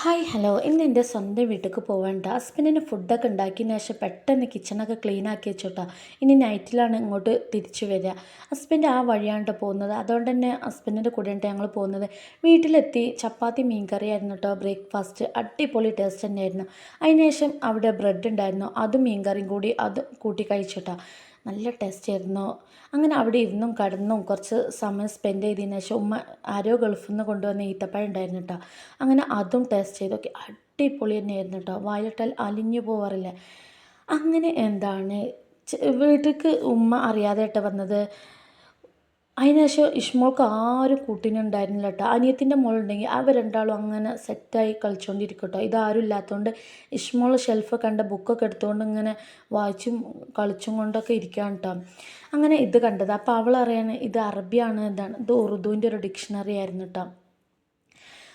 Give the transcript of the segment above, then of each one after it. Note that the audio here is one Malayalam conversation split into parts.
Hi hello. ഇന്ന് എന്റെ സ്വന്തം വീട്ടിലേക്ക് പോകേണ്ട ഹസ്ബൻഡിന് ഫുഡൊക്കെ ഉണ്ടാക്കിയതിന് ശേഷം പെട്ടെന്ന് കിച്ചണൊക്കെ ക്ലീൻ ആക്കി വെച്ചോട്ടാ. ഇനി നൈറ്റിലാണ് ഇങ്ങോട്ട് തിരിച്ചു വരിക. ഹസ്ബൻഡ് ആ വഴിയാണ് പോകുന്നത്. അതുകൊണ്ട് തന്നെ ഹസ്ബൻഡിന്റെ കൂടെയാണ് ഞങ്ങൾ പോകുന്നത്. വീട്ടിലെത്തി ചപ്പാത്തി മീൻ കറി ആയിരുന്നു കേട്ടോ ബ്രേക്ക്ഫാസ്റ്റ് അടിപൊളി ടേസ്റ്റ് തന്നെയായിരുന്നു. അതിനുശേഷം അവിടെ ബ്രെഡ് ഉണ്ടായിരുന്നു. അതും മീൻ കറിയും കൂടി അത് കൂട്ടി കഴിച്ചിട്ടാ. നല്ല ടേസ്റ്റ് ആയിരുന്നു. അങ്ങനെ അവിടെ ഇരുന്നും കടന്നും കുറച്ച് സമയം സ്പെൻഡ് ചെയ്തതിന് ശേഷം ഉമ്മ ആരോ ഗൾഫിൽ നിന്ന് കൊണ്ടുവന്ന ഈത്തപ്പഴം ഉണ്ടായിരുന്നു കേട്ടോ അങ്ങനെ അതും ടേസ്റ്റ് ചെയ്തൊക്കെ അടിപൊളി തന്നെയായിരുന്നു കേട്ടോ വായിലിട്ടാൽ അലിഞ്ഞു പോവാറില്ല? അങ്ങനെ എന്താണ്? വീട്ടിലേക്ക് ഉമ്മ അറിയാതെ കേട്ടോ വന്നത് അതിനുശേഷം ഇഷ്മോൾക്ക് ആരും കൂട്ടിനുണ്ടായിരുന്നില്ല കേട്ടോ അനിയത്തിന്റെ മോളുണ്ടെങ്കിൽ അവർ രണ്ടാളും അങ്ങനെ സെറ്റായി കളിച്ചുകൊണ്ടിരിക്കും കേട്ടോ ഇതാരും ഇല്ലാത്തതുകൊണ്ട് ഇഷ്മോൾ ഷെൽഫ് കണ്ട ബുക്കൊക്കെ എടുത്തുകൊണ്ട് ഇങ്ങനെ വായിച്ചും കളിച്ചും കൊണ്ടൊക്കെ ഇരിക്കുകയാണ് കേട്ടോ അങ്ങനെ ഇത് കണ്ടത്. അപ്പോൾ അവൾ അറിയാണ് ഇത് അറബിയാണ് എന്താണ്? ഇത് ഉറുദുവിന്റെ ഒരു ഡിക്ഷണറി ആയിരുന്നു കേട്ടോ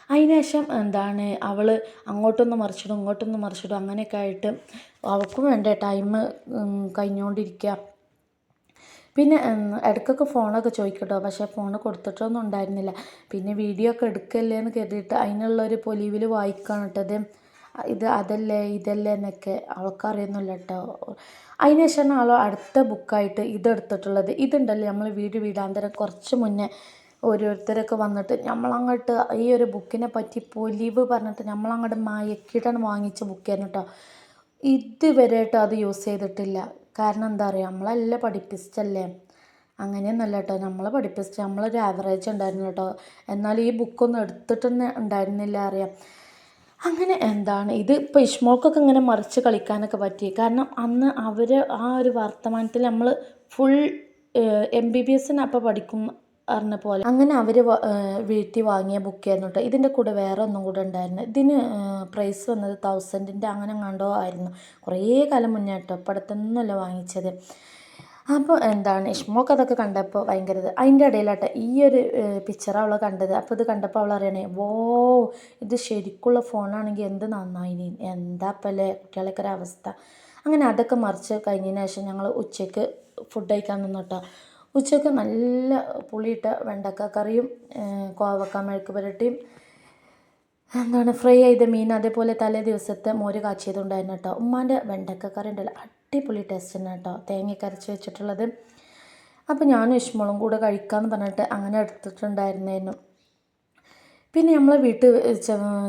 അതിനുശേഷം എന്താണ്? അവൾ അങ്ങോട്ടൊന്ന് മറിച്ചിടും ഇങ്ങോട്ടൊന്ന് മറിച്ചിടും. അങ്ങനെയൊക്കെ ആയിട്ട് അവൾക്കും വേണ്ട ടൈം കഴിഞ്ഞുകൊണ്ടിരിക്കുക പിന്നെ ഇടയ്ക്കൊക്കെ ഫോണൊക്കെ ചോദിക്കട്ടോ. പക്ഷേ ഫോൺ കൊടുത്തിട്ടൊന്നും ഉണ്ടായിരുന്നില്ല. പിന്നെ വീഡിയോ ഒക്കെ എടുക്കല്ലേ എന്ന് കരുതിയിട്ട് അതിനുള്ളൊരു പൊലിവിൽ വായിക്കാണ് കേട്ടത് ഇത്. അതല്ലേ ഇതല്ലേ എന്നൊക്കെ അവൾക്കറിയുന്നില്ല കേട്ടോ അതിനുശേഷമാണ് ആളോ അടുത്ത ബുക്കായിട്ട് ഇതെടുത്തിട്ടുള്ളത് ഇതുണ്ടല്ലോ നമ്മൾ വീട് വീടാന്തരം കുറച്ച് മുന്നേ ഓരോരുത്തരൊക്കെ വന്നിട്ട് നമ്മളങ്ങോട്ട് ഈ ഒരു ബുക്കിനെ പറ്റി പൊലിവ് പറഞ്ഞിട്ട് നമ്മളങ്ങോട്ട് മയക്കിയിട്ടാണ് വാങ്ങിച്ച ബുക്കായിരുന്നു കേട്ടോ ഇതുവരെയായിട്ടും അത് യൂസ് ചെയ്തിട്ടില്ല. കാരണം എന്താ പറയുക നമ്മളെല്ലാം പഠിപ്പിച്ചല്ലേ? അങ്ങനെയൊന്നുമല്ല കേട്ടോ. നമ്മളെ പഠിപ്പിച്ചിട്ട് നമ്മളൊരു ആവറേജ് ഉണ്ടായിരുന്നു കേട്ടോ. എന്നാൽ ഈ ബുക്കൊന്നും എടുത്തിട്ടൊന്നും ഉണ്ടായിരുന്നില്ല അറിയാം? അങ്ങനെ എന്താണ്? ഇത് ഇപ്പോൾ ഇഷ്മോൾക്കൊക്കെ ഇങ്ങനെ മറിച്ച് കളിക്കാനൊക്കെ പറ്റി. കാരണം അന്ന് അവർ ആ ഒരു വർത്തമാനത്തിൽ നമ്മൾ ഫുൾ എം ബി ബി എസിന് അപ്പോൾ പഠിക്കും പറഞ്ഞ പോലെ. അങ്ങനെ അവർ വീട്ടിൽ വാങ്ങിയ ബുക്കായിരുന്നു കേട്ടോ ഇതിന്റെ കൂടെ വേറെ ഒന്നും കൂടെ ഉണ്ടായിരുന്നു. ഇതിന് പ്രൈസ് വന്നത് തൗസൻഡിന്റെ അങ്ങനെ കണ്ടോ ആയിരുന്നു. കുറേ കാലം മുന്നേ കേട്ടോ ഇപ്പോൾ അടുത്തൊന്നുമല്ല വാങ്ങിച്ചത്. അപ്പോൾ എന്താണ് ഇഷ്മോക്ക് അതൊക്കെ കണ്ടപ്പോൾ ഭയങ്കര ഇത്. അതിന്റെ ഇടയിലാട്ടെ ഈ ഒരു പിക്ചർ അവൾ കണ്ടത്. അപ്പോൾ ഇത് കണ്ടപ്പോൾ അവൾ അറിയണേ വോ ഇത് ശരിക്കുള്ള ഫോണാണെങ്കിൽ എന്ത് നന്നായി എന്താ പോലെ കുട്ടികളൊക്കെ ഒരു അവസ്ഥ? അങ്ങനെ അതൊക്കെ മറിച്ച് കഴിഞ്ഞതിന് ശേഷം ഞങ്ങൾ ഉച്ചയ്ക്ക് ഫുഡ് കഴിക്കാൻ നിന്നു കേട്ടോ ഉച്ചയ്ക്ക് നല്ല പുളിയിട്ട വെണ്ടക്ക കറിയും കോവക്ക മെഴുക്ക് പുരട്ടിയും എന്താണ് ഫ്രൈ ചെയ്ത മീൻ അതേപോലെ തലേ ദിവസത്തെ മോര് കാച്ചിയതുണ്ടായിരുന്നു കേട്ടോ. ഉമ്മാന്റെ വെണ്ടക്ക കറി ഉണ്ടല്ലോ. അടിപൊളി ടേസ്റ്റ് തന്നെ കേട്ടോ. തേങ്ങയൊക്കെ അരച്ച് വെച്ചിട്ടുള്ളത്. അപ്പോൾ ഞാനും ഇഷ്മോളും കൂടെ കഴിക്കാമെന്ന് പറഞ്ഞിട്ട് അങ്ങനെ എടുത്തിട്ടുണ്ടായിരുന്നേനു. പിന്നെ നമ്മളെ വീട്ടിൽ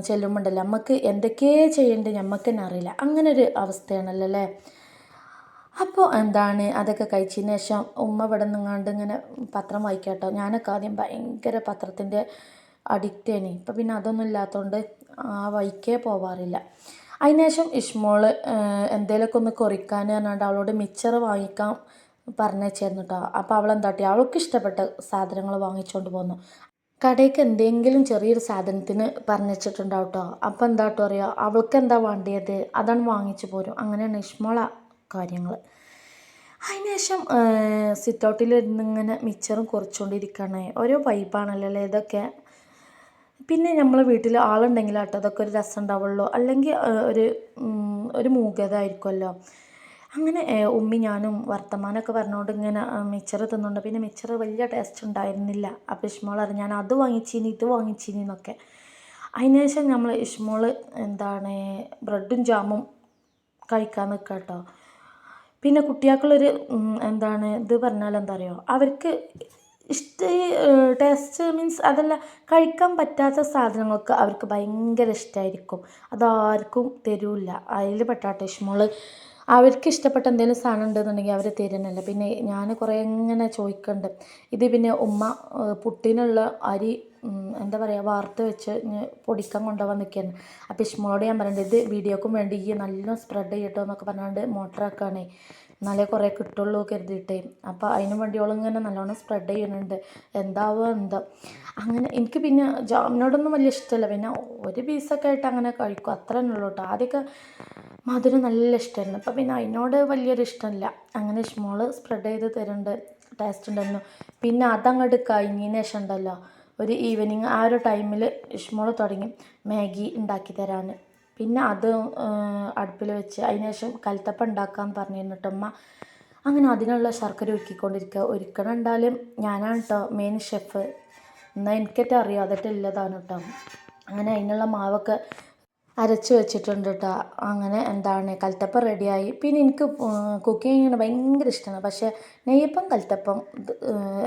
ചെല്ലുമ്പോണ്ടല്ലോ നമുക്ക് എന്തൊക്കെയാ ചെയ്യേണ്ടത് നമുക്ക് തന്നെ അറിയില്ല. അങ്ങനെ ഒരു അവസ്ഥയാണല്ലോ അല്ലേ? അപ്പോൾ എന്താണ്? അതൊക്കെ കഴിച്ചതിന് ശേഷം ഉമ്മ ഇവിടെ നിന്നാണ്ട് ഇങ്ങനെ പത്രം വായിക്കാട്ടോ. ഞാനൊക്കെ ആദ്യം ഭയങ്കര പത്രത്തിന്റെ അഡിക്റ്റാണ് ഇപ്പം പിന്നെ അതൊന്നും ഇല്ലാത്തതുകൊണ്ട് ആ വഴിക്കേ പോവാറില്ല. അതിനുശേഷം ഇഷ്മോൾ എന്തേലൊക്കെ ഒന്ന് കുറിക്കാൻ പറഞ്ഞാണ്ട് അവളോട് മിച്ചർ വാങ്ങിക്കാൻ പറഞ്ഞേച്ചായിരുന്നു കേട്ടോ അപ്പോൾ അവൾ എന്താട്ടി അവൾക്ക് ഇഷ്ടപ്പെട്ട സാധനങ്ങൾ വാങ്ങിച്ചുകൊണ്ട് പോന്നു. കടയ്ക്ക് എന്തെങ്കിലും ചെറിയൊരു സാധനത്തിന് പറഞ്ഞിട്ടുണ്ടാവും കേട്ടോ അപ്പോൾ എന്താ കേട്ടോ അറിയുക അവൾക്ക് എന്താ വേണ്ടിയത്? അതാണ് വാങ്ങിച്ചു പോരും. അങ്ങനെയാണ് ഇഷ്മോള കാര്യങ്ങൾ അതിനുശേഷം സിറ്റൗട്ടിലിരുന്ന് ഇങ്ങനെ മിച്ചറും കുറച്ചുകൊണ്ടിരിക്കുകയാണ് ഓരോ വൈബാണല്ലോ അല്ലേ ഇതൊക്കെ? പിന്നെ നമ്മൾ വീട്ടിൽ ആളുണ്ടെങ്കിൽ കേട്ടോ അതൊക്കെ ഒരു രസം ഉണ്ടാവുള്ളൂ അല്ലെങ്കിൽ ഒരു ഒരു മൂകത ആയിരിക്കുമല്ലോ അങ്ങനെ ഉമ്മി ഞാനും വർത്തമാനമൊക്കെ പറഞ്ഞുകൊണ്ട് ഇങ്ങനെ മിച്ചർ തിന്നുണ്ട്. പിന്നെ മിച്ചർ വലിയ ടേസ്റ്റ് ഉണ്ടായിരുന്നില്ല. അപ്പോൾ ഇഷ്മോൾ അറിഞ്ഞ് ഞാൻ അത് വാങ്ങിച്ചിനി ഇത് വാങ്ങിച്ചിനി എന്നൊക്കെ. അതിന് ശേഷം നമ്മൾ ഇഷ്മോൾ എന്താണ് ബ്രെഡും ജാമും കഴിക്കാൻ നിൽക്കുക കേട്ടോ പിന്നെ കുട്ടികൾക്കുള്ളൊരു എന്താണ് ഇത് പറഞ്ഞാൽ എന്താ പറയുക അവർക്ക് ഇഷ്ട ടേസ്റ്റ് മീൻസ് അതല്ല കഴിക്കാൻ പറ്റാത്ത സാധനങ്ങളൊക്കെ അവർക്ക് ഭയങ്കര ഇഷ്ടമായിരിക്കും അതാർക്കും തരൂല്ല. അതിൽ പെട്ടാട്ടെ ഇഷ്മോൾ അവർക്ക് ഇഷ്ടപ്പെട്ട എന്തെങ്കിലും സാധനം ഉണ്ടെന്നുണ്ടെങ്കിൽ അവർ തരുന്നില്ല പിന്നെ ഞാൻ കുറേ ഇങ്ങനെ ചോദിക്കുന്നുണ്ട് ഇത് പിന്നെ ഉമ്മ പുട്ടിനുള്ള അരി എന്താ പറയുക വാർത്ത് വെച്ച് പൊടിക്കാൻ കൊണ്ടുപോകാൻ നിൽക്കുകയാണ് അപ്പോൾ ഇഷ്മോളോട് ഞാൻ പറയുന്നത് ഇത് വീഡിയോക്കും വേണ്ടി ഈ നല്ല സ്പ്രെഡ് ചെയ്യട്ടോ എന്നൊക്കെ പറഞ്ഞാണ്ട് മോട്ടറാക്കുകയാണേ എന്നാലേ കുറേ കിട്ടുള്ളൂ കരുതിയിട്ടേ. അപ്പോൾ അതിന് വേണ്ടി ഇങ്ങനെ നല്ലോണം സ്പ്രെഡ് ചെയ്യുന്നുണ്ട്. എന്താവോ എന്താ. അങ്ങനെ എനിക്ക് പിന്നെ ജാമിനോടൊന്നും വലിയ ഇഷ്ടമല്ല പിന്നെ ഒരു പീസൊക്കെ ആയിട്ട് അങ്ങനെ കഴിക്കും. അത്ര തന്നെ ഉള്ളൂ കേട്ടോ ആദ്യമൊക്കെ മധുരം നല്ല ഇഷ്ടമായിരുന്നു അപ്പോൾ പിന്നെ അതിനോട് വലിയൊരു ഇഷ്ടമില്ല അങ്ങനെ ഇഷ്മോൾ സ്പ്രെഡ് ചെയ്ത് തരുന്നുണ്ട് ടേസ്റ്റ് ഉണ്ടായിരുന്നു പിന്നെ അതങ്ങോട്ട് കഴിഞ്ഞതിന് ശേഷം ഉണ്ടല്ലോ. ഒരു ഈവനിങ് ആ ഒരു ടൈമിൽ ഇഷ്മോൾ തുടങ്ങി. മാഗി ഉണ്ടാക്കി തരാൻ പിന്നെ അത് അടുപ്പിൽ വെച്ച് അതിന് ശേഷം കൽത്തപ്പം ഉണ്ടാക്കാൻ പറഞ്ഞിരുന്നു അമ്മ അങ്ങനെ അതിനുള്ള ശർക്കര ഒരുക്കിക്കൊണ്ടിരിക്കുക ഒരുക്കണം ഉണ്ടായാലും ഞാനാണ് കേട്ടോ മെയിൻ ഷെഫ് എന്നാൽ എനിക്കേറ്റം അറിയാം അതൊക്കെ കേട്ടോ അങ്ങനെ അതിനുള്ള മാവൊക്കെ അരച്ച് വെച്ചിട്ടുണ്ട് കേട്ടോ അങ്ങനെ എന്താണ് കൽത്തപ്പം റെഡിയായി. പിന്നെ എനിക്ക് കുക്കിംഗ് ചെയ്യുന്നത് ഭയങ്കര ഇഷ്ടമാണ് പക്ഷേ നെയ്യപ്പം കൽത്തപ്പം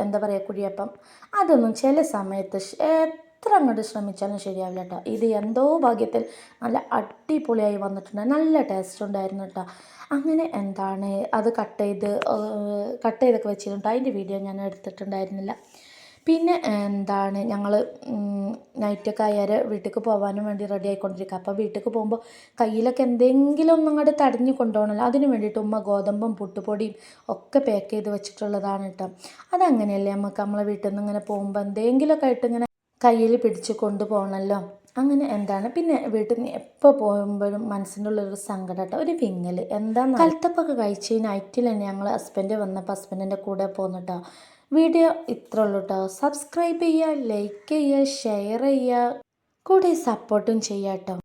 എന്താ പറയുക കുഴിയപ്പം അതൊന്നും ചില സമയത്ത് എത്ര അങ്ങോട്ട് ശ്രമിച്ചാലും ശരിയാവില്ല കേട്ടോ ഇത് എന്തോ ഭാഗ്യത്തിൽ നല്ല അടിപൊളിയായി വന്നിട്ടുണ്ട്. നല്ല ടേസ്റ്റ് ഉണ്ടായിരുന്നു കേട്ടോ അങ്ങനെ എന്താണ് അത് കട്ട് ചെയ്ത് കട്ട് ചെയ്തൊക്കെ വെച്ചിട്ടുണ്ട്. അതിന്റെ വീഡിയോ ഞാൻ എടുത്തിട്ടുണ്ടായിരുന്നില്ല. പിന്നെ എന്താണ് ഞങ്ങൾ നൈറ്റൊക്കെ ആയാൽ വീട്ടിലേക്ക് പോകാനും വേണ്ടി റെഡി ആയിക്കൊണ്ടിരിക്കുക അപ്പോൾ വീട്ടിലേക്ക് പോകുമ്പോൾ കയ്യിലൊക്കെ എന്തെങ്കിലും ഒന്നും അങ്ങോട്ട് തടഞ്ഞു കൊണ്ടുപോകണമല്ലോ അതിന് വേണ്ടിയിട്ട് ഉമ്മ ഗോതമ്പും പുട്ടുപൊടിയും ഒക്കെ പാക്ക് ചെയ്ത് വെച്ചിട്ടുള്ളതാണ് കേട്ടോ അതങ്ങനെയല്ലേ നമുക്ക് നമ്മളെ വീട്ടിൽ നിന്ന് ഇങ്ങനെ പോകുമ്പോൾ എന്തെങ്കിലുമൊക്കെ ആയിട്ട് ഇങ്ങനെ കയ്യിൽ പിടിച്ച് കൊണ്ടുപോകണമല്ലോ അങ്ങനെ എന്താണ്? പിന്നെ വീട്ടിൽ നിന്ന് എപ്പോൾ പോകുമ്പോഴും മനസ്സിന്റെ ഉള്ളൊരു സങ്കടം കേട്ടോ ഒരു വിങ്ങൽ എന്താന്ന് കൽത്തപ്പൊക്കെ കഴിച്ച് നൈറ്റിൽ തന്നെ ഞങ്ങൾ ഹസ്ബൻഡ് വന്നപ്പോൾ ഹസ്ബൻഡിന്റെ കൂടെ പോന്നിട്ടോ വീഡിയോ ഇത്ര ഉള്ളൂ കേട്ടോ സബ്സ്ക്രൈബ് ചെയ്യുക ലൈക്ക് ചെയ്യുക ഷെയർ ചെയ്യുക. കൂടെ സപ്പോർട്ടും ചെയ്യാം കേട്ടോ